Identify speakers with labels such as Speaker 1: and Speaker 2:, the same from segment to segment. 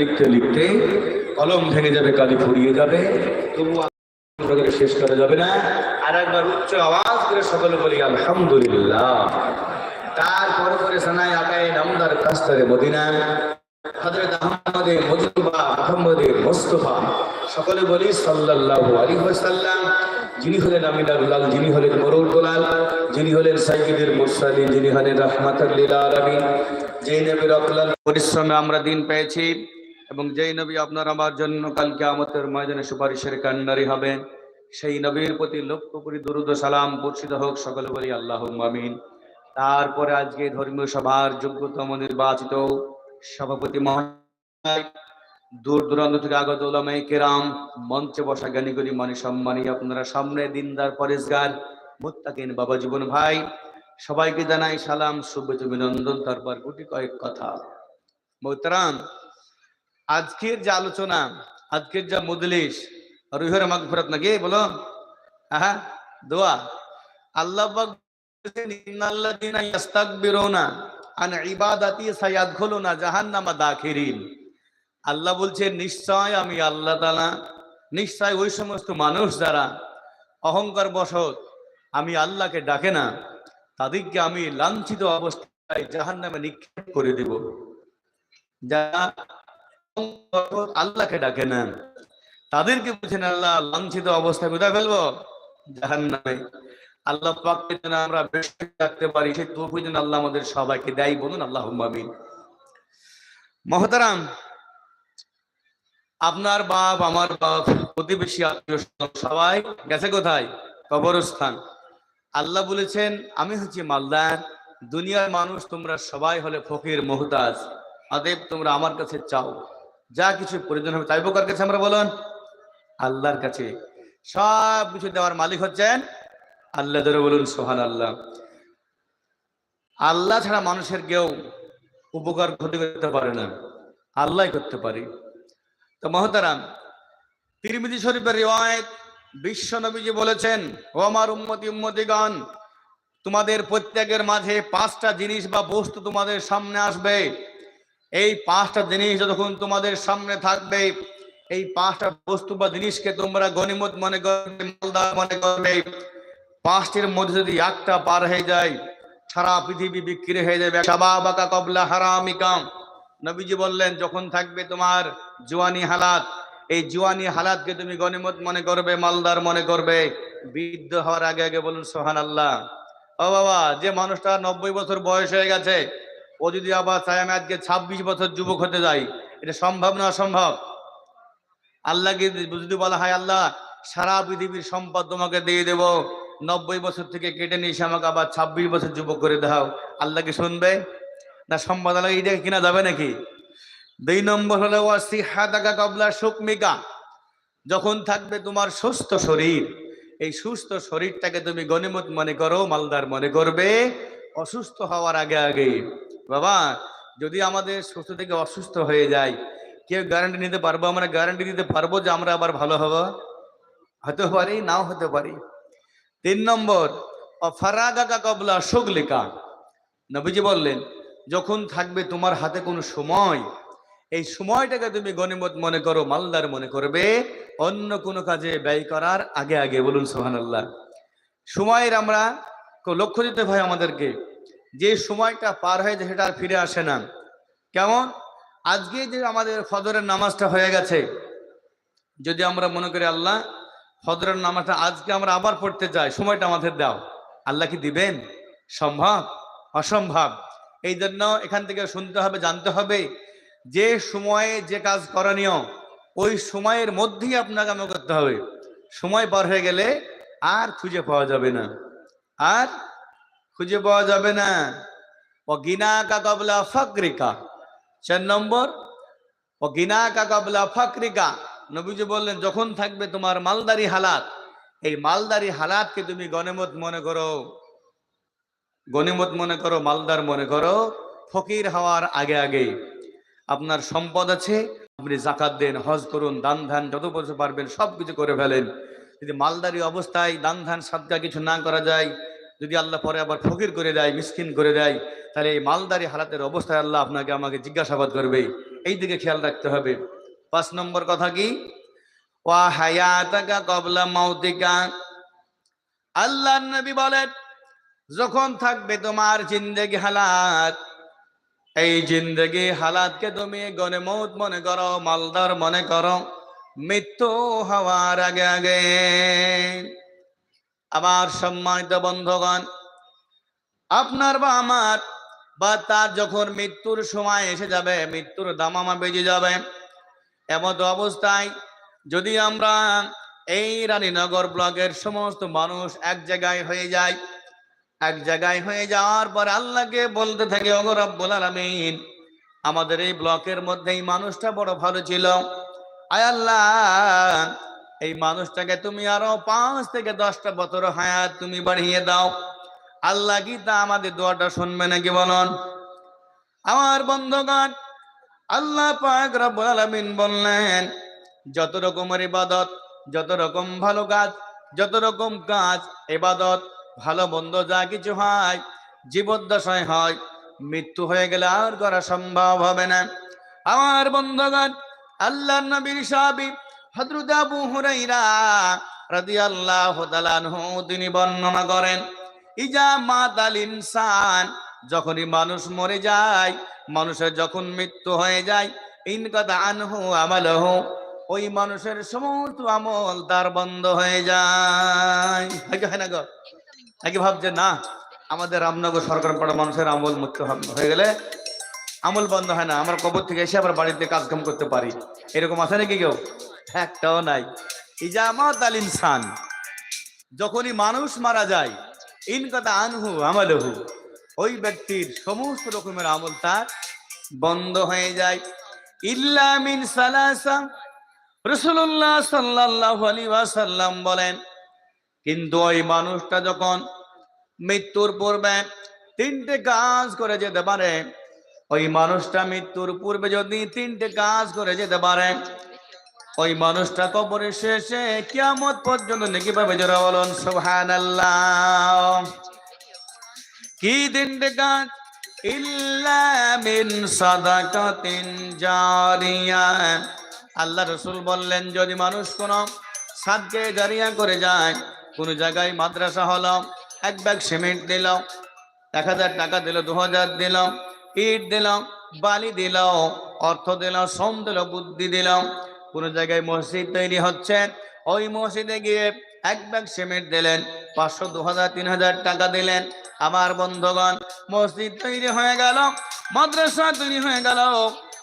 Speaker 1: লিখতে লিখতে লিখতে কলম ভেঙে যাবে, কালি ফুরিয়ে যাবে তবু শেষ করা যাবে না। আর একবার উচ্চ আওয়াজ করে সকলে বলি, আলহামদুলিল্লাহ। তারপরে পরে সানাই আগায় নামদার কাস্তারে মদিনা আহমদে মুজতবা মুহাম্মদে মুস্তাফা, সকলে বলি, সাল্লাল্লাহু আলাইহি ওয়াসাল্লাম। যিনি হলেন যিনি হলেন মরুল গোলাল যিনি হলেন সাইয়্যিদুল মুরসালিন, যিনি হলেন রাহমাতুল লিল আলামিন। যেই নবীর অকলাল পরিশ্রমে আমরা দিন পেয়েছি এবং যেই নবী আপনার আমার জন্য কাল কিয়ামতের ময়দানে সুপারিশের কান্ডারি হবেন সেই নবীর প্রতি লক্ষ্য করি দরুদ সালাম বর্ষিত হোক, সকলে বলি আল্লাহ আমিন। তারপরে আজকে ধর্মীয় সভার যোগ্যতম নির্বাচিত সভাপতি মহাশয় দূর দূরান্ত থেকে আগত ওলামাই কেরাম, মঞ্চে বসা জ্ঞানীগুলি মানে সম্মানী আপনারা সামনে, দিনদার, পরেশগার, মুত্তাকিন, বাবা জীবন ভাই, সবাইকে জানাই সালাম, শুভেচ্ছা, অভিনন্দন, তারপর গুটি কয়েক কথা। মোহতারাম আজকের যে আলোচনা, আজকের যা মজলিস, রুহের মাগফিরাত নাকি? বলো। হ্যাঁ দোয়া। আল্লাহ আল্লাহ আমি আল্লাহ ওই সমস্ত মানুষ যারা অহংকার আমি আল্লাহকে ডাকে না, তাদেরকে আমি লাঞ্ছিত অবস্থায় জাহান্নামে নিক্ষেপ করে দেব। যারা আল্লাহকে ডাকে না। তাদেরকে বলছেন, আল্লাহ, লাঞ্ছিত অবস্থায় কোথায় ফেলব? জাহান নামে আল্লাহ পাককে যেন আমরা বেশি রাখতে পারি, সেই তৌফিক যেন আল্লাহ আমাদের সবাইকে দেয়। বলুন আল্লাহ মহতারাম, আপনার বাপ, আমার বাপ, প্রতিবেশী, আত্মীয় সবাই গেছে কোথায়? কবরস্থান। আল্লাহ বলেছেন, আমি হচ্ছি মালদার। দুনিয়ার মানুষ, তোমরা সবাই হলে ফকির, মোহতাজ। অতএব তোমরা আমার কাছে চাও। যা কিছু প্রয়োজন হবে চাইব কার কাছে আমরা বলুন, আল্লাহর কাছে। সব কিছু দেওয়ার মালিক হচ্ছেন আল্লাহ, ধরে বলুন সোহান আল্লাহ আল্লাহ ছাড়া মানুষের কেউ উপকার ক্ষতি করতে পারে না আল্লাহ করতে পারে। তো মহতারাম, তিরমিজি শরীফের রিওয়ায়ত বিশ্ব নবীজি বলেছেন ও আমার উম্মতি উম্মতিগণ, তোমাদের প্রত্যেকের মাঝে পাঁচটা জিনিস বা বস্তু তোমাদের সামনে আসবে। এই পাঁচটা জিনিস যতক্ষণ তোমাদের সামনে থাকবে, এই পাঁচটা বস্তু বা জিনিসকে তোমরা গনিমত মনে করবে মালদার মনে করবে, পাঁচটির মধ্যে যদি একটা পার হয়ে যায়, সারা পৃথিবী বিক্রি হয়ে যাবে। সাবাবাকা কবলা হারামিকাম নবীজি বললেন, যখন থাকবে তোমার জুয়ানি হালাত, এই জোয়ানি হালাতকে তুমি গনিমত মনে করবে, মালদার মনে করবে। বৃদ্ধ হওয়ার আগে আগে বলুন সোহান আল্লাহ ও বাবা, যে মানুষটা নব্বই বছর বয়স হয়ে গেছে ও যদি আবার চাই আমি আজকে ছাব্বিশ বছর যুবক হতে যাই, এটা সম্ভব না অসম্ভব? আল্লাহকে যদি বলা হয়, আল্লাহ, সারা পৃথিবীর সম্পদ তোমাকে দিয়ে দেব, নব্বই বছর থেকে কেটে নিয়ে এসে আমাকে, আবার ছাব্বিশ বছর যুবক করে দাও। আল্লাহ কি শুনবে? না সম্পদ আল্লাহ এইটা কিনা যাবে নাকি? দুই নম্বর হলো ওয়াসিহাদাকা কবলা সুকমিকা যখন থাকবে তোমার সুস্থ শরীর, এই সুস্থ শরীরটাকে তুমি গনিমত মনে করো, মালদার মনে করবে, অসুস্থ হওয়ার আগে আগে। বাবা, যদি আমাদের সুস্থ থেকে অসুস্থ হয়ে যায়, কেউ গ্যারান্টি নিতে পারব? আমরা গ্যারান্টি দিতে পারব যে আমরা আবার ভালো হব? হতে পারি, নাও হতে পারি। তিন নম্বর অফারাগা কবলা সুগলিকা নবীজি বললেন, যখন থাকবে তোমার হাতে কোনো সময়, এই সময়টাকে তুমি গনিমত মনে করো, মালদার মনে করবে, অন্য কোনো কাজে ব্যয় করার আগে আগে। বলুন সোহান আল্লাহ সময়ের আমরা লক্ষ্য দিতে হয় আমাদেরকে। যে সময়টা পার হয়ে যায় সেটা আর ফিরে আসে না। কেমন? আজকে যে আমাদের ফজরের নামাজটা হয়ে গেছে, যদি আমরা মনে করি, আল্লাহ, ফজরের নামাজটা আজকে আমরা আবার পড়তে চাই সময়টা আমাদের দাও। আল্লাহ কি দিবেন? সম্ভব? অসম্ভব। এই জন্য এখান থেকে শুনতে হবে, জানতে হবে, যে সময়ে যে কাজ করণীয়, ওই সময়ের মধ্যেই আপনাকে আমাকে করতে হবে। সময় পার হয়ে গেলে আর খুঁজে পাওয়া যাবে না। আর খুঁজে পাওয়া যাবে না। ও গিনা কা কবলা ফকরিকা। চার নম্বর, ও গিনা কা কবলা ফকরিকা। নবীজি বললেন, যখন থাকবে তোমার মালদারি হালাত, এই মালদারি হালাতকে তুমি গণেমত মনে করো। গণিমত মনে করো, মালদার মনে করো, ফকির হওয়ার আগে আগে। আপনার সম্পদ আছে, আপনি জাকাত দেন, হজ করুন, দান ধান যত বছর পারবেন সব কিছু করে ফেলেন। যদি মালদারি অবস্থায় দান ধান, সাদকা কিছু না করা যায় যদি আল্লাহ পরে আবার ফকির করে দেয়, মিসকিন করে দেয়, তাহলে এই মালদারি হালাতের অবস্থায় আল্লাহ আপনাকে আমাকে জিজ্ঞাসাবাদ করবে। এই দিকে খেয়াল রাখতে হবে। পাঁচ নম্বর কথা কি? ওয়া কবলা আল্লাহ নবী বলেন, যখন থাকবে তোমার জিন্দেগি হালাত, এই জিন্দেগি হালাতকে তুমি গণমৌত মনে করো, মালদার মনে করো, মৃত্যু হওয়ার আগে আগে। আমার সম্মানিত বন্ধগণ, আপনার বা আমার বা তার যখন মৃত্যুর সময় এসে যাবে, মৃত্যুর দামামা বেজে যাবে। এমত অবস্থায় যদি আমরা এই রানীনগর ব্লকের সমস্ত মানুষ এক জায়গায় হয়ে যায় এক জায়গায় হয়ে যাওয়ার পর আল্লাহকে বলতে থাকে অগর রব্বুল আলামিন, আমাদের এই ব্লকের মধ্যে এই মানুষটা বড় ভালো ছিল। আয় আল্লাহ এই মানুষটাকে তুমি আরও পাঁচ থেকে দশটা বছর হায়াত তুমি বাড়িয়ে দাও। আল্লাহ কি তা আমাদের দোয়াটা শুনবে নাকি বলুন? আমার বন্ধগণ, আল্লাহ পাক রব্বুল আলামিন বললেন, যত রকমের ইবাদত, যত রকম ভালো কাজ, যত রকম কাজ, ইবাদত, ভালো মন্দ যা কিছু হয়, জীবদ্দশায় হয়, মৃত্যু হয়ে গেলে আর করা সম্ভব হবে না। আমার বন্ধগণ আল্লাহ নবীর সাহাবী আবু হুরাইরা তিনি বর্ণনা করেন, ইজা ইনসান, যখনই মানুষ মরে যায়, মানুষের যখন মৃত্যু হয়ে যায়, ইন কথা আনহু ওই মানুষের সমস্ত আমল তার বন্ধ হয়ে যায়। হয় না গো? আগে ভাবছে না, আমাদের রামনগর সরকার পাড়া মানুষের আমল মুক্ত হয়ে গেলে আমল বন্ধ হয় না, আমার কবর থেকে এসে আবার বাড়িতে কাজকাম করতে পারি। এরকম আছে নাকি কেউ? একটাও নাই। ইজামাত আল ইনসান, যখনই মানুষ মারা যায় ইন কথা আনহু আমালহু, ওই ব্যক্তির সমস্ত রকমের আমল তার বন্ধ হয়ে যায়। ইল্লা মিন সালাসা রসুল্লাহ সাল্লাল্লাহু আলাইহি ওয়াসাল্লাম বলেন, কিন্তু ওই মানুষটা যখন মৃত্যুর পূর্বে তিনটে কাজ করে যেতে পারে, ওই মানুষটা মৃত্যুর পূর্বে যদি তিনটে কাজ করে যেতে পারে ওই মানুষটা কবরের শেষে কিয়ামত পর্যন্ত নাকি পাবে যারা বলুন, সুবহানাল্লাহ। কি দিন কাজ ইল্লা মিন সাদাকাতিন জারিয়া। আল্লাহ রসুল বললেন, যদি মানুষ কোন সাদকে জারিয়া করে যায়, কোন জায়গায় মাদ্রাসা হলো, এক ব্যাগ সিমেন্ট দিল, এক হাজার টাকা দিল, দু হাজার দিল, ইট দিল, বালি দিল, অর্থ দিল, শ্রম দিল, বুদ্ধি দিল কোন জায়গায় মসজিদ তৈরি হচ্ছে ওই মসজিদে গিয়ে এক ব্যাগ সিমেন্ট দিলেন পাঁচশো দু হাজার তিন হাজার টাকা দিলেন আমার বন্ধুগণ মসজিদ তৈরি হয়ে গেল মাদ্রাসা তৈরি হয়ে গেল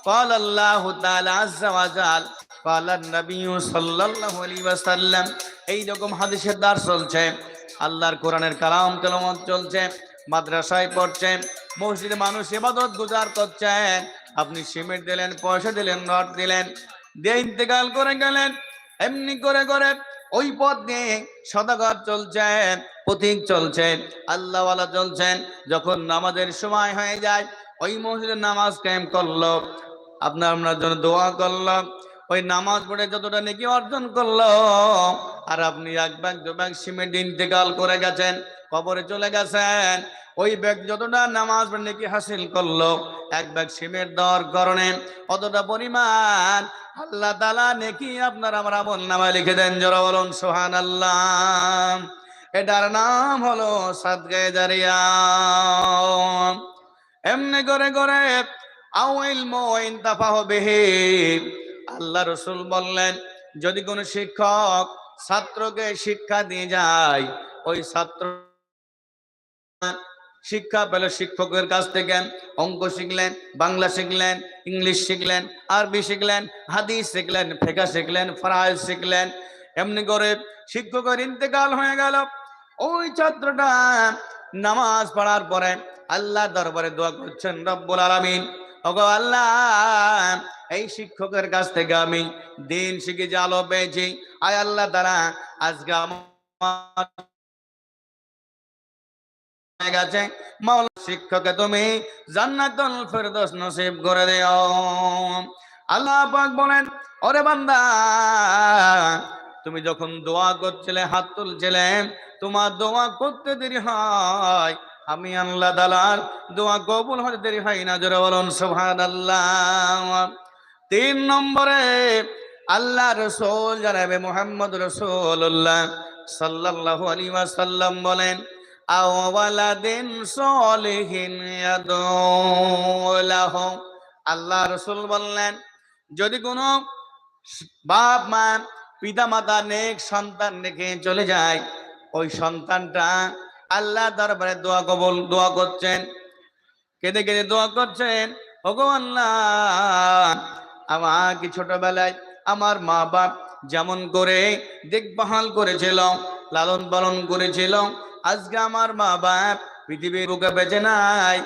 Speaker 1: قال الله تعالى عز وجل قال النبي صلى الله عليه وسلم এই রকম হাদিসের দার চলছে আল্লাহর কোরআনের কালাম তেলাওয়াত চলছে মাদ্রাসায় পড়ছে মসজিদে মানুষ ইবাদত গুজার করছে আপনি সিমেন্ট দিলেন পয়সা দিলেন রড দিলেন দিয়ে ইন্তেকাল করে গেলেন, এমনি করে করে ওই পথ দিয়ে সদাগর চলছে পথিক চলছে আল্লাহওয়ালা চলছেন। যখন নামাজের সময় হয়ে যায়, ওই মসজিদে নামাজ কায়েম করল, আপনার আপনার জন্য দোয়া করল, ওই নামাজ পড়ে যতটা নাকি অর্জন করল, আর আপনি এক ব্যাগ, দু ব্যাগ সিমেন্ট ইন্তেকাল করে গেছেন, কবরে চলে গেছেন, ওই ব্যাগ যতটা নামাজ পড়ে নাকি হাসিল করল, এক ব্যাগ সিমেন্ট দেওয়ার কারণে অতটা পরিমাণ আল্লাহ তালা নেকি আপনার আমার আমল নামায় লিখে দেন, জোরা বলুন সোহান আল্লাহ এটার নাম হলো সাদগায়ে জারিয়া। এমনি করে করে আউইল মোইন তাফা হবে আল্লাহ রসুল বললেন, যদি কোনো শিক্ষক ছাত্রকে শিক্ষা দিয়ে যায়, ওই ছাত্র শিক্ষা পেল শিক্ষকের কাছ থেকে অঙ্ক শিখলেন, বাংলা শিখলেন, ইংলিশ শিখলেন, আরবি শিখলেন, হাদিস শিখলেন ফেকা শিখলেন, ফরাইজ শিখলেন। এমনি করে শিক্ষকের ইন্তেকাল হয়ে গেল। ওই ছাত্রটা নামাজ পড়ার পরে আল্লাহ দরবারে দোয়া করছেন, রব্বুল আলামিন আল্লাহ, এই শিক্ষকের কাছ থেকে আমি দিন শিখে যে আলো পেয়েছি। আয় আল্লাহ দ্বারা আজকে আমার গেছে। মাওলা শিক্ষকে তুমি জান্নাতুল ফেরদৌস নসিব করে দিও। আল্লাহ পাক বলেন, ওরে বান্দা, তুমি যখন দোয়া করছিলে, হাত তুলছিলে, তোমার দোয়া করতে দেরি হয়। আমি আল্লাহ দালাল দোয়া কবুল হতে দেরি হয় না, জোরে বলুন, সুবহানাল্লাহ। তিন নম্বরে, আল্লাহ রসুল, জানাবে মোহাম্মদ রসুল্লাহ সাল্লাল্লাহু আলাইহি সাল্লাম বলেন আল্লাহ রসুল বললেন, যদি কোনো বাপ, মা পিতা মাতা নেক সন্তান রেখে চলে যায়, ওই সন্তানটা আল্লাহ দরবারে দোয়া কবল, দোয়া করছেন। কেঁদে কেঁদে দোয়া করছেন ভগবান আমাকে ছোটবেলায় আমার মা বাপ যেমন করে দেখভাল করেছিল লালন পালন করেছিল আজকে আমার মা বাপ পৃথিবীর বুকে বেঁচে নাই।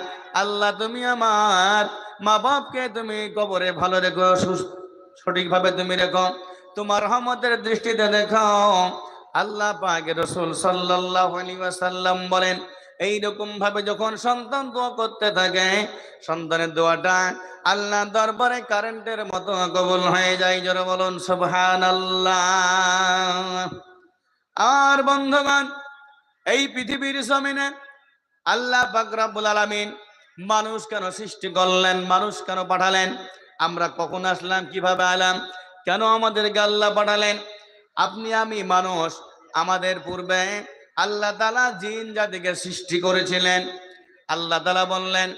Speaker 1: আল্লাহ, তুমি আমার মা বাপকে তুমি কবরে ভালো রেখো সঠিকভাবে তুমি রেখো, তোমার রহমতের দৃষ্টিতে দেখো। আল্লাহ পাকে রসুল ওয়াসাল্লাম বলেন এই রকম ভাবে যখন সন্তান দোয়া করতে থাকে, সন্তানের দোয়াটা আল্লাহ দরবারে কারেন্টের মতো কবুল হয়ে যায়। জোরে বলুন, সুবহানাল্লাহ। আর বন্ধুগণ এই পৃথিবীর জমিনে আল্লাহ পাক রব্বুল আলামিন মানুষ কেন সৃষ্টি করলেন, মানুষ কেন পাঠালেন? আমরা কখন আসলাম, কীভাবে আলাম? কেন আমাদেরকে আল্লাহ পাঠালেন? আপনি, আমি মানুষ, আমাদের পূর্বে আল্লাহ তালা জিন জাতিকে সৃষ্টি করেছিলেন। আল্লাহ তালা বললেন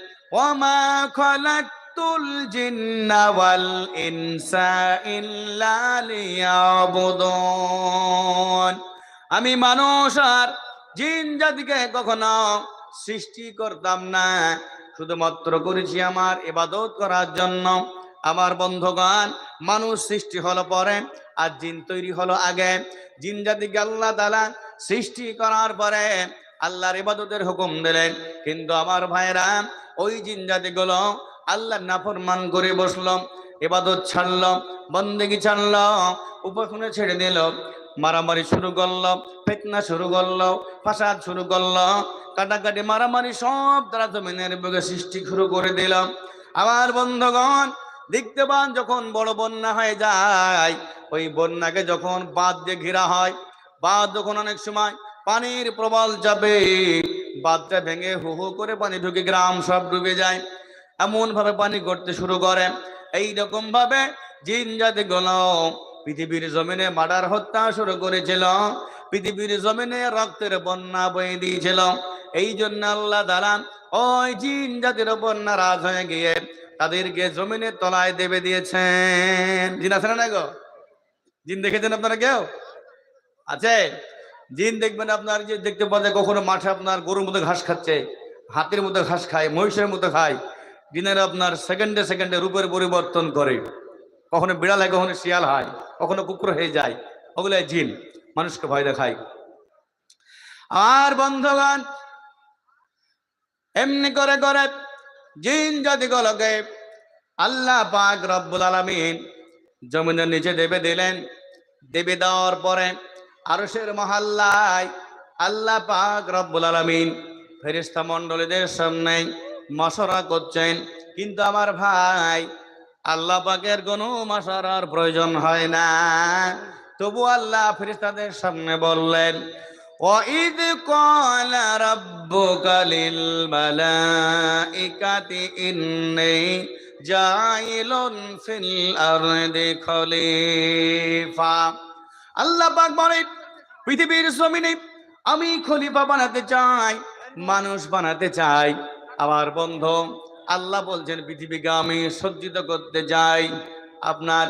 Speaker 1: ইনসা ইল্লা আমি মানুষ আর জিন জাতিকে কখনো সৃষ্টি করতাম না। শুধুমাত্র করেছি আমার ইবাদত করার জন্য। আমার বন্ধুগণ, মানুষ সৃষ্টি হলো পরে আর জিন তৈরি হলো আগে। জিন জাতিকে আল্লাহ তালা সৃষ্টি করার পরে আল্লাহর ইবাদতের হুকুম দিলেন। কিন্তু আমার ভাইরা ওই জিন জাতিগুলো আল্লাহ নাফরমান করে বসল এবাদত ছাড়লো, বন্দেগি ছাড়লো, উপাসনে ছেড়ে দিল। মারামারি শুরু করল, ফেতনা শুরু করল, ফাসাদ শুরু করল। কাটাকাটি মারামারি সব তারা জমিনের বুকে সৃষ্টি শুরু করে দিলাম আমার বন্ধগণ, দেখতে পান যখন বড় বন্যা হয়ে যায়, ওই বন্যাকে যখন বাঁধ দিয়ে ঘেরা হয়, বাঁধ যখন অনেক সময় পানির প্রবল যাবে বাঁধটা ভেঙে হু হু করে পানি ঢুকে গ্রাম সব ডুবে যায়। এমন ভাবে পানি করতে শুরু করে। এই রকম ভাবে জিন জাতি গুলো পৃথিবীর জমিনে মার্ডার, হত্যা শুরু করেছিল। পৃথিবীর জমিনে রক্তের বন্যা বয়ে দিয়েছিল। এই জন্য আল্লাহ দ্বারা ওই জিন জাতির ওপর নারাজ হয়ে গিয়ে তাদেরকে জমিনের তলায় দেবে দিয়েছেন। জিন আছে না গো? জিন দেখেছেন আপনারা কেউ? আছে? জিন দেখবেন আপনার যে দেখতে যায় কখনো মাঠে আপনার গরুর মতো ঘাস খাচ্ছে, হাতের মতো ঘাস খায়, মহিষের মতো খায়। জিনের আপনার সেকেন্ডে সেকেন্ডে রূপের পরিবর্তন করে। কখনো বিড়াল হয় কখনো শিয়াল হয়, কখনো কুকুর হয়ে যায়, ওগুলো জিন, মানুষকে ভয় দেখায়। আর বন্ধুগণ, এমনি করে করে জিন জাতি গলকে আল্লাহ পাক রব্বুল আলামিন জমিনের নিচে দেবে দিলেন, দেবে দেওয়ার পরে আরশের মহল্লায় আল্লাহ পাক রব্বুল আলামিন ফেরিস্তা মন্ডলীদের সামনে মশরা করছেন। কিন্তু আমার ভাই আল্লাহ পাকের কোনো মশারার প্রয়োজন হয় না তবু আল্লাহ ফেরেশতাদের সামনে বললেন وَإِذْ قَالَ رَبُّكَ لِلْمَلَائِكَةِ إِنِّي جَاعِلٌ فِي الْأَرْضِ خَلِيفَةً আল্লাহ পাক বলেন পৃথিবীর জমিনে আমি খলিফা বানাতে চাই মানুষ বানাতে চাই আমার বন্ধু আল্লাহ বলছেন পৃথিবীকে আমি সজ্জিত করতে যাই। আপনার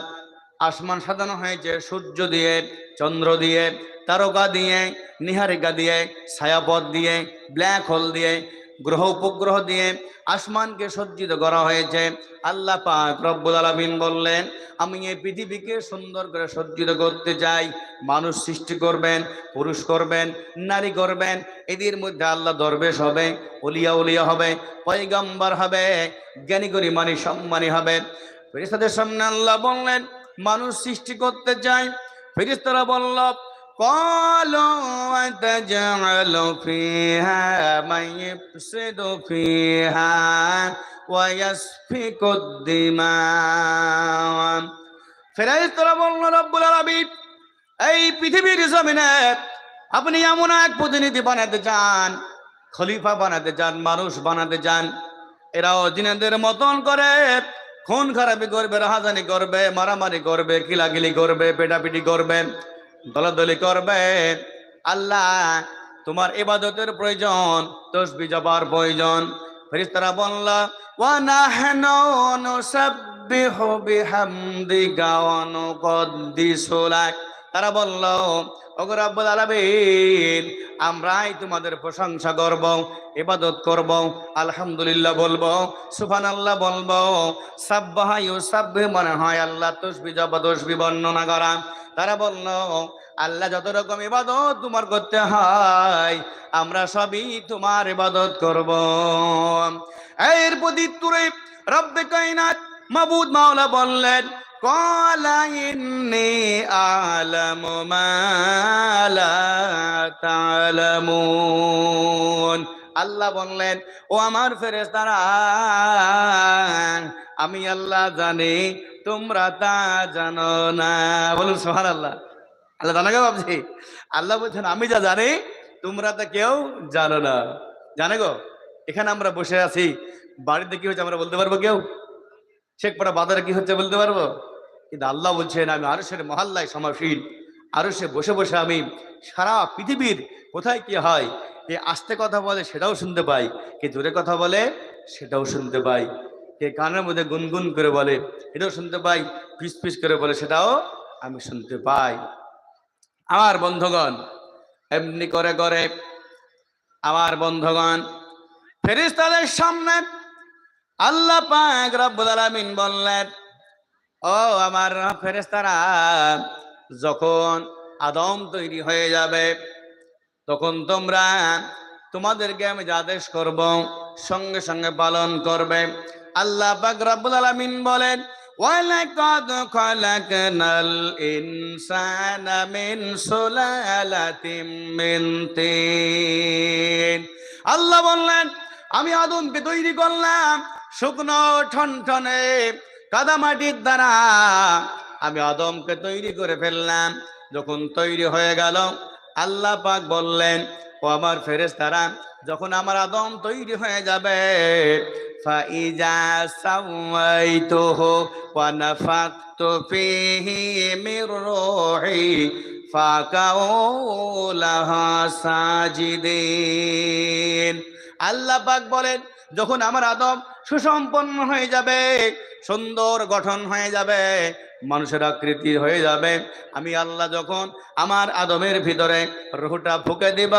Speaker 1: আসমান সাজানো হয়েছে, সূর্য দিয়ে, চন্দ্র দিয়ে, তারকা দিয়ে, নিহারিকা দিয়ে, ছায়াপথ দিয়ে, ব্ল্যাক হোল দিয়ে গ্রহ উপগ্রহ দিয়ে আসমানকে সজ্জিত করা হয়েছে। আল্লাহ রব্বুল আলামিন বললেন, আমি এই পৃথিবীকে সুন্দর করে সজ্জিত করতে চাই। মানুষ সৃষ্টি করবেন, পুরুষ করবেন, নারী করবেন, এদের মধ্যে আল্লাহ দরবেশ হবে উলিয়া উলিয়া হবে, পয়গাম্বার হবে, জ্ঞানী গরিমানি সম্মানী হবে। ফেরেশতাদের সামনে আল্লাহ বললেন, মানুষ সৃষ্টি করতে চাই ফেরেশতারা বলল قالوا وتجعل فيها من يفسد فيها ويسفك الدماء ফেরেশতারা বলল রব্বুল আলামিন এই পৃথিবীর জমিনে আপনি এমন এক প্রতিনিধি বানাতে চান খলিফা বানাতে চান মানুষ বানাতে চান এরাও জিনেদের মতন করে খুন খারাপি করবে রাহাজানি করবে মারামারি করবে কিলাকিলি করবে পেটাপিটি করবে দলাদলি করবে। আল্লাহ, তোমার ইবাদতের প্রয়োজন, তসবি জবার প্রয়োজন। ফেরেশতারা বলল, ওয়া নাহনু নুসাব্বিহু লাক। তারা বলল, ওগো রব্বুল আলামিন, আমরাই তোমাদের প্রশংসা করব, ইবাদত করব, আলহামদুলিল্লাহ বলব, সুবহানাল্লাহ বলব। সাব্বাহা ইউসাব্বিহ মনে হয় আল্লাহ তসবি জবা তসবি বর্ণনা করা। তারা বলল আল্লাহ যত রকম ইবাদত তোমার করতে হয় আমরা সবই তোমার ইবাদত করব এর প্রতি তুরে রব্বে কায়নাত মাবুদ মাওলা বললেন قال إني أعلم ما لا تعلمون আল্লাহ বললেন ও আমার ফেরেশতারা আমি আল্লাহ জানি তোমরা তা জানো না। বলুন সোহান আল্লাহ আল্লাহ জানা গো ভাবছি আল্লাহ বলছেন, আমি যা জানি, তোমরা তা কেউ জানো না। জানে গো? এখানে আমরা বসে আছি। বাড়িতে কি হচ্ছে আমরা বলতে পারব কেউ? শেখপাড়া বাজারে কি হচ্ছে বলতে পারব? কিন্তু আল্লাহ বলছেন, আমি আরশের মহল্লায় সমাসীন। আরশে বসে বসে আমি সারা পৃথিবীর কোথায় কি হয় কে আস্তে কথা বলে সেটাও শুনতে পাই, কে জোরে কথা বলে সেটাও শুনতে পাই। কে কানের মধ্যে গুনগুন করে বলে, এটাও শুনতে পাই, পিস পিস করে বলে, সেটাও আমি শুনতে পাই। আমার বন্ধুগণ, এমনি করে করে আমার বন্ধুগণ ফেরিস্তাদের সামনে আল্লাহ পাক রব্বুল আলামিন বললেন, ও আমার ফেরেস্তারা যখন আদম তৈরি হয়ে যাবে, তখন তোমরা তোমাদেরকে আমি আদেশ করব, সঙ্গে সঙ্গে পালন করবে। আল্লাহ পাক আলামিন বলেন আল্লাহ বললেন, আমি আদমকে তৈরি করলাম শুকনো ঠনঠনে কাদামাটির দ্বারা। আমি আদমকে তৈরি করে ফেললাম। যখন তৈরি হয়ে গেল, আল্লাহ পাক বললেন, ও আমার ফেরেস তারা যখন আমার আদম তৈরি হয়ে যাবে সাওয়াইতুহু ওয়া নাফাকতু ফীহি মির রূহি ফাকাউ লাহা সাজিদিন আল্লাহ পাক বলেন, যখন আমার আদম সুসম্পন্ন হয়ে যাবে, সুন্দর গঠন হয়ে যাবে, মানুষের আকৃতি হয়ে যাবে, আমি আল্লাহ যখন আমার আদমের ভিতরে রুহটা ফুকে দিব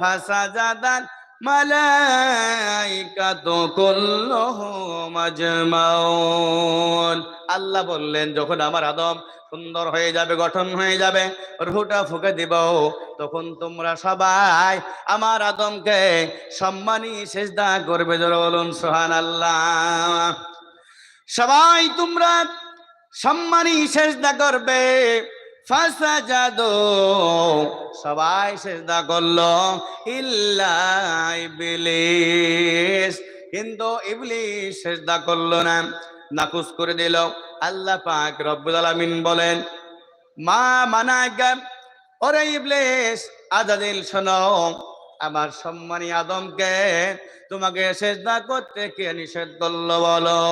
Speaker 1: কুল্লুহুম আজমাউন আল্লাহ বললেন, যখন আমার আদম সুন্দর হয়ে যাবে, গঠন হয়ে যাবে, রুহটা ফুকে দিব, তখন তোমরা সবাই আমার আদমকে সম্মানী সেজদা করবে। জোরে বলুন সোহান আল্লাহ সবাই তোমরা সম্মানী সেজদা করবে। ফাসাজাদু সবাই সেজদা করল, ইল্লা ইবলিস। কিন্তু ইবলিস সেজদা করল না নাকুস করে দিল। আল্লাহ পাক রব্বুল আলামিন বলেন, মা মানাকা? ওরে ইবলিস, আজাদিল শোনো আমার সম্মানী আদমকে তোমাকে সেজদা করতে কে নিষেধ করল বলো?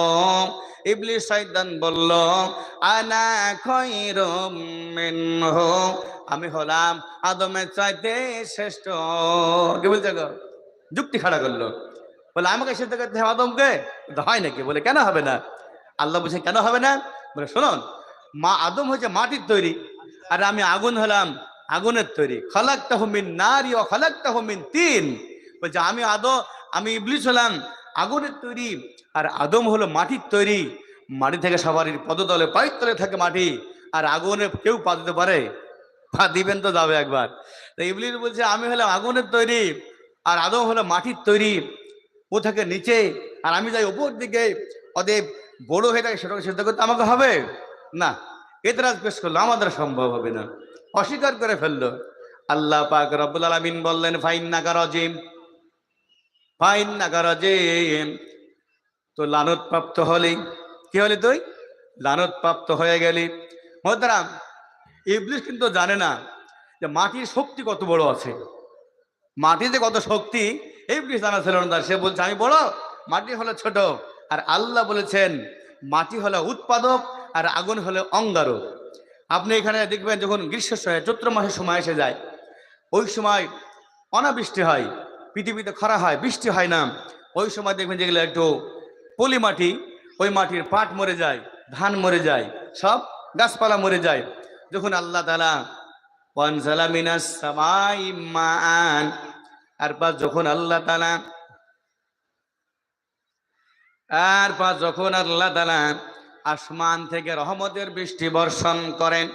Speaker 1: ইবলিস শয়তান বলল, আনা খৈরুম আমি হলাম আদমের চাইতে শ্রেষ্ঠ। কি বলছে গো? যুক্তি খাড়া করল। বলে, আমাকে সেজদা করতে হবে আদমকে? হয় নাকি? বলে, কেন হবে না? আল্লাহ বলছে, কেন হবে না? বলে, শুনুন, মা আদম হচ্ছে মাটির তৈরি, আর আমি আগুন হলাম আগুনের তৈরি। খলাক্তা হুমিন নারী ও খলাক্তা হুমিন তিন। বলছে, আমি আদো, আমি ইবলিস হলাম, আগুনের তৈরি। আর আদম হলো মাটির তৈরি। মাটি থেকে সবারই পদতলে পায়ের তলে থাকে মাটি। আর আগুনে কেউ পা দিতে পারে? পা দিবেন তো যাবে একবার। তো ইবলিস বলছে, আমি হলাম আগুনের তৈরি। আর আদম হলো মাটির তৈরি। ও থাকে নিচে। আর আমি যাই উপর দিকে। অদেব বড় হয়ে থাকে সেটাকে সিদ্ধ করতে আমাকে হবে? না। এতরাজ পেশ করল আমাদের সম্ভব হবে না। অস্বীকার করে ফেলল। আল্লাহ পাক রব্বুল আলামিন বললেন, ফাইন নাকার অজিম ফাইন নাকার অজিম তো লানত প্রাপ্ত হলি। কি হলি তুই? লানত প্রাপ্ত হয়ে গেলি। মোহতারাম, ইবলিস কিন্তু জানে না যে মাটির শক্তি কত বড় আছে। মাটিতে কত শক্তি, ইবলিস জানা ছিল না। সে বলছে, আমি বড়, মাটি হলো ছোট। আর আল্লাহ বলেছেন, মাটি হলো উৎপাদক আর আগুন হলো অঙ্গারক। আপনি এখানে দেখবেন যখন গ্রীষ্মের সময় চৈত্র মাসের সময় এসে যায়, ওই সময় অনাবৃষ্টি হয়, পৃথিবীতে খরা হয়, বৃষ্টি হয় না। ওই সময় দেখবেন যেগুলো একটু পলি মাটি, ওই মাটির পাট মরে যায়, ধান মরে যায়, সব গাছপালা মরে যায়। যখন আল্লাহ তালা যখন আল্লাহ তালা তারপর যখন আল্লাহ আসমান থেকে রহমতের বৃষ্টি বর্ষণ করেন।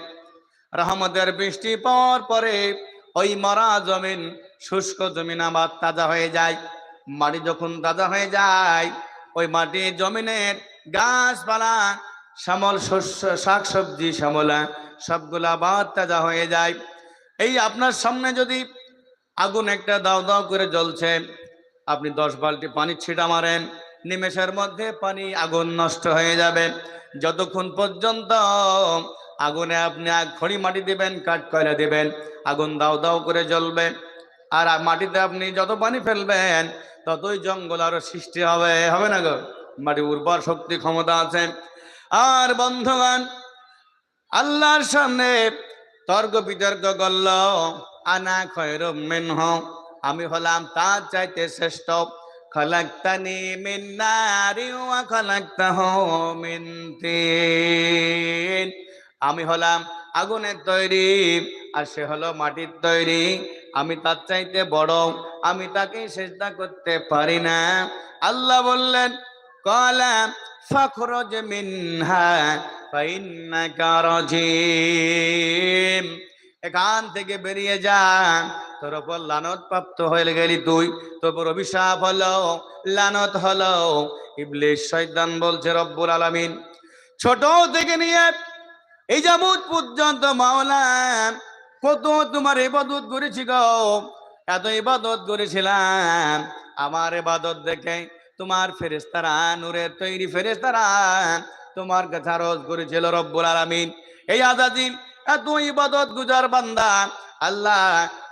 Speaker 1: রহমতের বৃষ্টি পাওয়ার পরে ওই মরা জমিন, শুষ্ক জমিন আবার তাজা হয়ে যায়। মাটি যখন তাজা হয়ে যায়, ওই মাটি জমিনের গাছপালা, শ্যামল শস্য শাক সবজি শ্যামলা, সবগুলো আবার তাজা হয়ে যায়। এই আপনার সামনে যদি আগুন একটা দাও দাও করে জ্বলছে, আপনি দশ বালতি পানি ছিটা মারেন, নিমেষের মধ্যে পানি আগুন নষ্ট হয়ে যাবে। যতক্ষণ পর্যন্ত আগুনে আপনি খড়ি মাটি দিবেন, কাঠ কয়লা দিবেন, আগুন দাও দাও করে জ্বলবে। আর মাটিতে আপনি যত পানি ফেলবেন, ততই জঙ্গল আরও সৃষ্টি হবে। হবে না গো? মাটি উর্বর শক্তি ক্ষমতা আছে। আর বন্ধুগণ, আল্লাহর সামনে তর্ক বিতর্ক করল, আনা খয়র মিনহ, আমি হলাম তার চাইতে শ্রেষ্ঠ। মিন নারি ওয়া খলাক্তাহু মিন তিন আমি হলাম আগুনের তৈরি, আর সে হলো মাটির তৈরি। আমি তার চাইতে বড়, আমি তাকে চেষ্টা করতে পারি না। আল্লাহ বললেন কলাম ফখরজ মিনহা, ফাইন্নাকা রাজিম। এখান থেকে বেরিয়ে যান। তোর ওপর লানত প্রাপ্ত হয়ে গেলি তুই। তোর উপর অভিশাপ হলো, লানত হলো। ইবলিশ শয়তান বলছে, রব্বুল আলামিন, ছোট থেকে নিয়ে এই যাবৎ পর্যন্ত মাওলা, কত তোমার ইবাদত করেছি গো। এত ইবাদত করেছিলাম। আমার ইবাদত দেখে তোমার ফেরেস্তারা নূরের তৈরি ফেরেস্তারা তোমার কাছে আরজ করেছিল, রব্বুল আলামিন, এই আজাদিন এত ইবাদত গুজার বান্দা। আল্লাহ,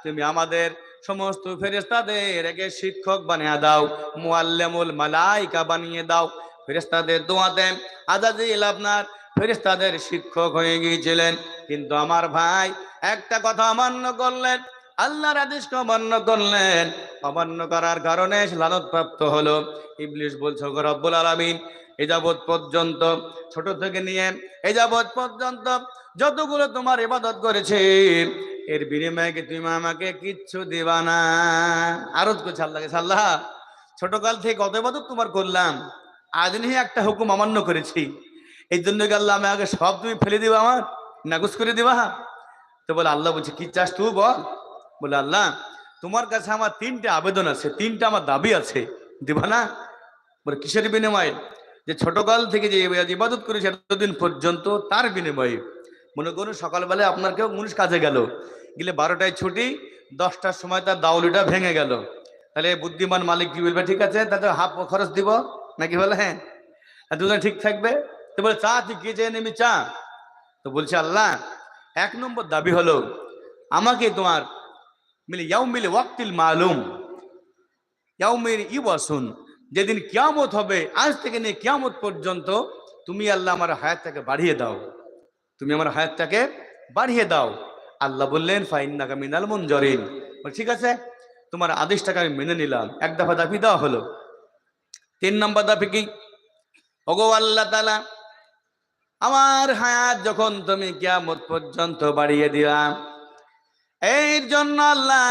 Speaker 1: তুমি আমাদের সমস্ত ফেরেস্তাদের একে শিক্ষক বানিয়ে দাও, মুআল্লিমুল মালাইকা বানিয়ে দাও। ফেরেস্তাদের দোয়াতে আজাদিল আপনার ফেরেস্তাদের শিক্ষক হয়ে গিয়েছিলেন। কিন্তু আমার ভাই একটা কথা অমান্য করলেন, আল্লাহর আদেশকে অমান্য করলেন। অমান্য করার কারণে লানত প্রাপ্ত হলো। ইবলিশ বলছো রব্বুল আলামিন, এ যাবৎ পর্যন্ত, ছোট থেকে নিয়ে এ যাবৎ পর্যন্ত যতগুলো তোমার ইবাদত করেছে, এর বিনিময়ে তুমি আমাকে কিচ্ছু দিবা না? আরজ করছে আল্লাহকে আল্লাহ ছোটকাল থেকে কত ইবাদত তোমার করলাম, আজ নিয়ে একটা হুকুম অমান্য করেছি। এই জন্য আল্লাহ আমি আগে সব তুমি ফেলে দিবা আমার? নাগুস করে দিবা? তো বলে আল্লাহ বলছে, কি চাস তুই বল? বলে আল্লাহ, তোমার কাছে আমার তিনটা আবেদন আছে, তিনটা আমার দাবি আছে, দিবা না? বলে, কিসের বিনিময়ে? যে ছোটকাল থেকে যে ইবাদত করেছে এতদিন পর্যন্ত, তার বিনিময়ে মনে করুন সকালবেলায় আপনার কেউ মানুষ কাজে গেল। গেলে বারোটায় ছুটি, দশটার সময় তার দাউলিটা ভেঙে গেল। তাহলে বুদ্ধিমান মালিক কি বলবে, ঠিক আছে, তাতে হাফ খরচ দিব? নাকি বলে হ্যাঁ দুজন ঠিক থাকবে? তো বলে, চা, তুই কে চেয়ে নেমি চা। তো বলছে, আল্লাহ, এক নম্বর দাবি হলো, আমাকে তোমার মিলে ইয়াও মিলে ওয়াক্তিল মালুম ইয়াও মেরে ই বসুন যেদিন কিয়ামত হবে, আজ থেকে নিয়ে কিয়ামত পর্যন্ত তুমি আল্লাহ আমার হায়াতটাকে বাড়িয়ে দাও। তুমি আমার হায়াতটাকে বাড়িয়ে দাও। আল্লাহ বললেন ফাইন্নাকা মিনাল মুনজরিন। বলে, ঠিক আছে তোমার আদেশটাকে আমি মেনে নিলাম। এক দফা দাবি দেওয়া হলো। তিন নম্বর দাবি কি? ওগো আল্লাহ তালা আমার হায়াত যখন তুমি কিয়ামত পর্যন্ত বাড়িয়ে দিলাম এর জন্য আল্লাহ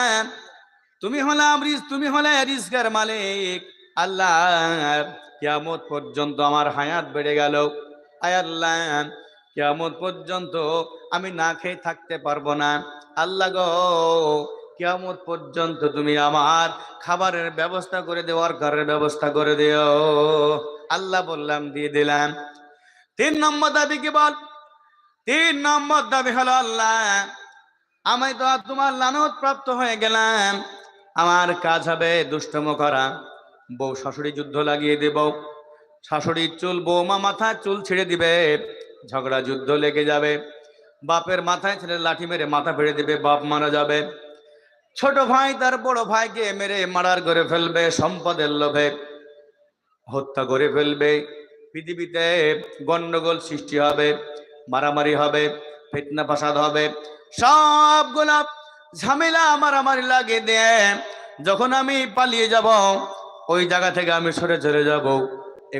Speaker 1: তুমি হলাম তুমি হলে রিস্কের মালিক। আল্লাহ কিয়ামত পর্যন্ত আমার হায়াত বেড়ে গেল। আয় আল্লাহ কিয়ামত পর্যন্ত আমি না খেয়ে থাকতে পারব না। আল্লাহ গো কেমন পর্যন্ত তুমি আমার খাবারের ব্যবস্থা করে দেওয়ার ঘরের ব্যবস্থা করে দিও। আল্লাহ বললাম, দিয়ে দিলাম। তিন নম্বর দাবি কি বল? তিন নম্বর দাবি হলো আল্লাহ, আমি তো আর তোমার লানত প্রাপ্ত হয়ে গেলাম। আমার কাজ হবে দুষ্টম করা। বউ শাশুড়ি যুদ্ধ লাগিয়ে দেব। শাশুড়ির চুল বৌমা মাথায় চুল ছিঁড়ে দিবে। ঝগড়া, যুদ্ধ লেগে যাবে। বাপের মাথায় ছেলে লাঠি মেরে মাথা ফেড়ে দেবে, বাপ মারা যাবে। ছোট ভাই তার বড় ভাইকে মেরে মারার করে ফেলবে, সম্পদের লোভে হত্যা করে ফেলবে। পৃথিবীতে গন্ডগোল সৃষ্টি হবে, মারামারি হবে, ফিতনা ফাসাদ হবে। সবগুলা ঝামেলা মারামারি লাগে দিয়ে যখন আমি পালিয়ে যাব, ওই জায়গা থেকে আমি সরে চলে যাব।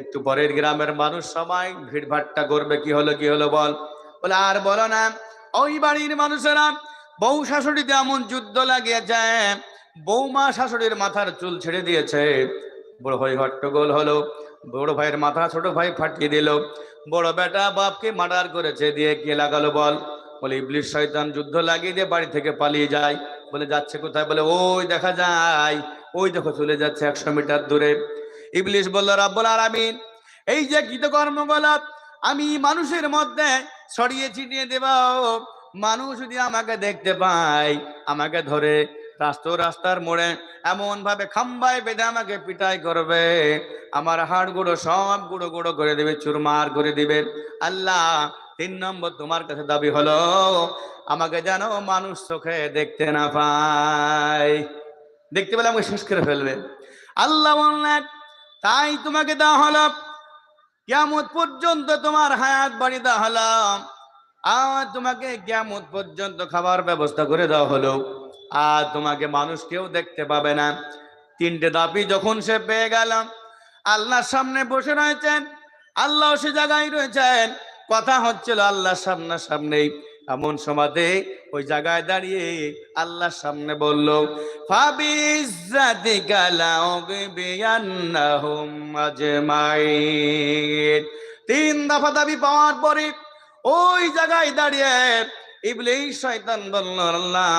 Speaker 1: একটু পরের গ্রামের মানুষ সবাই ভিড় ভাট্টা করবে, কি হলো কি হলো বল। বলে, আর বলো না, ওই বাড়ির মানুষেরা বউ শাশুড়িতে এমন যুদ্ধ লাগিয়েছে বৌমা শাশুড়ির মাথার চুল ছেড়ে দিয়েছে। বড় ভাই হট্টগোল হলো, বড় ভাইয়ের মাথা ছোট ভাই ফাটিয়ে দিল। বড় বেটা বাপকে মার্ডার করেছে, দিয়ে কে লাগালো বল। বলে ইবলিশ শয়তান যুদ্ধ লাগিয়ে দিয়ে বাড়ি থেকে পালিয়ে যায়। বলে, যাচ্ছে কোথায়? বলে, ওই দেখা যায়, ওই দেখো চলে যাচ্ছে একশো মিটার দূরে। ইবলিশ বলল, রাব্বুল আলামিন, এই যে কৃতকর্মগুলো আমি মানুষের মধ্যে ছড়িয়ে ছিটিয়ে দেব, মানুষ যদি আমাকে দেখতে পায়, আমাকে ধরে রাস্তা রাস্তার মোড়ে এমন ভাবে খাম্বায় বেঁধে আমাকে পিটাই করবে, আমার হাড় গুঁড়ো সব গুঁড়ো গুঁড়ো করে দেবে, চুরমার করে দিবে। আল্লাহ তিন নম্বর তোমার কাছে দাবি হলো, আমাকে যেন মানুষ চোখে দেখতে না পায়। দেখতে পেলে আমাকে শেষ করে ফেলবে। আল্লাহ বললেন তাই তোমাকে দেওয়া হলো কেমত পর্যন্ত তোমার হায়াত বাড়ি দেওয়া হলো। আর তোমাকে কেমত পর্যন্ত খাবার ব্যবস্থা করে দেওয়া হলো। আর তোমাকে মানুষ কেউ দেখতে পাবে না। তিনটে দাবি যখন সে পেয়ে গেল, আল্লাহর সামনে বসে রয়েছেন, আল্লাহ সে জায়গায় রয়েছেন। কথা হচ্ছিল আল্লাহর সামনা সামনেই এমন সমাধে ওই জায়গায় দাঁড়িয়ে আল্লাহর সামনে বলল তিন দফা দাবি পাওয়ার পরে ওই জায়গায় দাঁড়িয়ে ইবলিশ শয়তান বলল, আল্লাহ,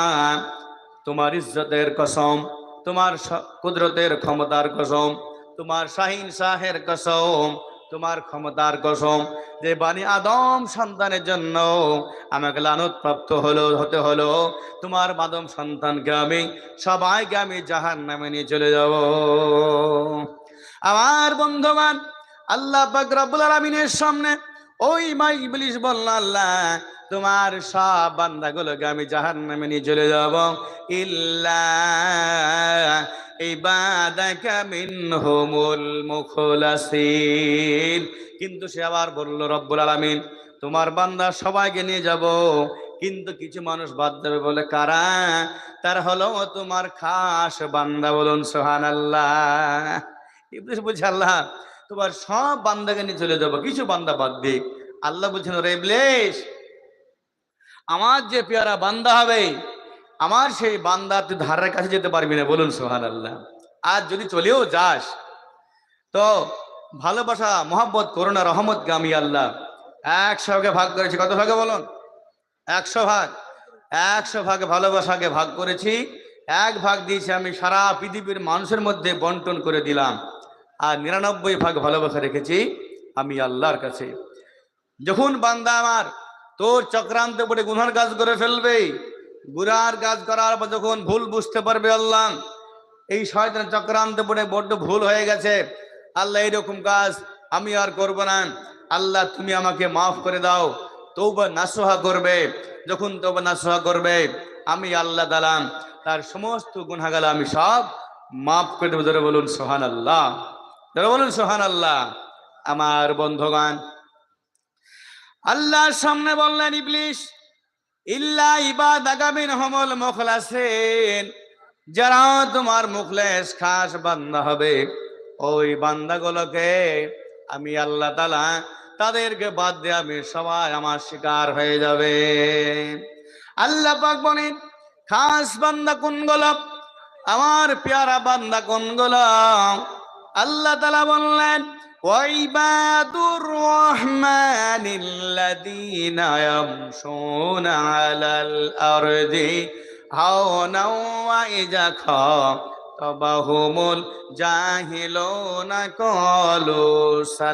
Speaker 1: তোমার ইজ্জতের কসম, তোমার কুদরতের ক্ষমতার কসম, তোমার শাহিন শাহের কসম তোমার ক্ষমতার কসম যে বানি আদম সন্তানের জন্য আমাকে লানত প্রাপ্ত হলো, হতে হলো। তোমার মাদম সন্তানকে আমি সবাইকে আমি জাহান নামে নিয়ে চলে যাব। আমার বন্ধুবান আল্লাহ পাক রব্বুল আলামিনের সামনে ওই মাই ইবলিশ বলল, আল্লাহ তোমার সব বান্দাগুলোকে আমি জাহান নামে নিয়ে চলে যাব। ইল্লা ইবাদাকা মিনহুমুল কিন্তু সে আবার বলল, রব্বুল আলামিন, তোমার বান্দা সবাইকে নিয়ে যাব। কিন্তু কিছু মানুষ বাদ দেবে বলে কারা? তার হলো তোমার খাস বান্দা বলুন সোহান আল্লাহ বলছে, আল্লাহ, তোমার সব বান্দাকে নিয়ে চলে যাব। কিছু বান্দা বাদ দিক। আল্লাহ বলছেন রে ইবলিশ আমার যে পেয়ারা বান্দা হবে, আমার সেই বান্দা তুই ধারের কাছে যেতে পারবি না, বলুন সোহান আল্লাহ আর যদি চলেও যাস, তো ভালোবাসা মোহাম্মত করোনা রহমত গামি আল্লাহ। একশো ভাগে ভাগ করেছি, কত ভাগে বলুন? একশো ভাগ। একশো ভাগে ভালোবাসাকে ভাগ করেছি, এক ভাগ দিয়েছি আমি সারা পৃথিবীর মানুষের মধ্যে বন্টন করে দিলাম। আর নিরানব্বই ভাগ ভালোবাসা রেখেছি আমি আল্লাহর কাছে। যখন বান্দা আমার তোর চক্রান্তে পড়ে গুনার কাজ করে ফেলবে। গুনার কাজ করার পর যখন ভুল বুঝতে পারবে আল্লাহ, এই শয়তান চক্রান্তে পড়ে বড্ড ভুল হয়ে গেছে। আল্লাহ এরকম কাজ আমি আর করব না। আল্লাহ, তুমি আমাকে মাফ করে দাও। তৌবা নাসোহা করবে। যখন তৌবা নাসোহা করবে, আমি আল্লাহ দালাম তার সমস্ত গুনাগাল আমি সব মাফ করে দেবো। ধরে বলুন সোহান আল্লাহ ধরে বলুন সোহান আল্লাহ আমার বন্ধগান আল্লাহর সামনে বললেন ইবলিশ ইল্লা ইবাদ আগামিন হমল মুখলাসিন। যারা তোমার মুখলেস খাস বান্দা হবে, ওই বান্দাগুলোকে আমি আল্লাহ তালা তাদেরকে বাদ দিয়ে আমি সবাই আমার শিকার হয়ে যাবে। আল্লাহ পাক বলেন, খাস বান্দা কোনগুলো? আমার পেয়ারা বান্দা কোনগুলো? আল্লাহ তালা বললেন وعباد الرحمن الذين يمشون على الأرض هونا وإذا خاطبهم الجاهلون قالوا سلام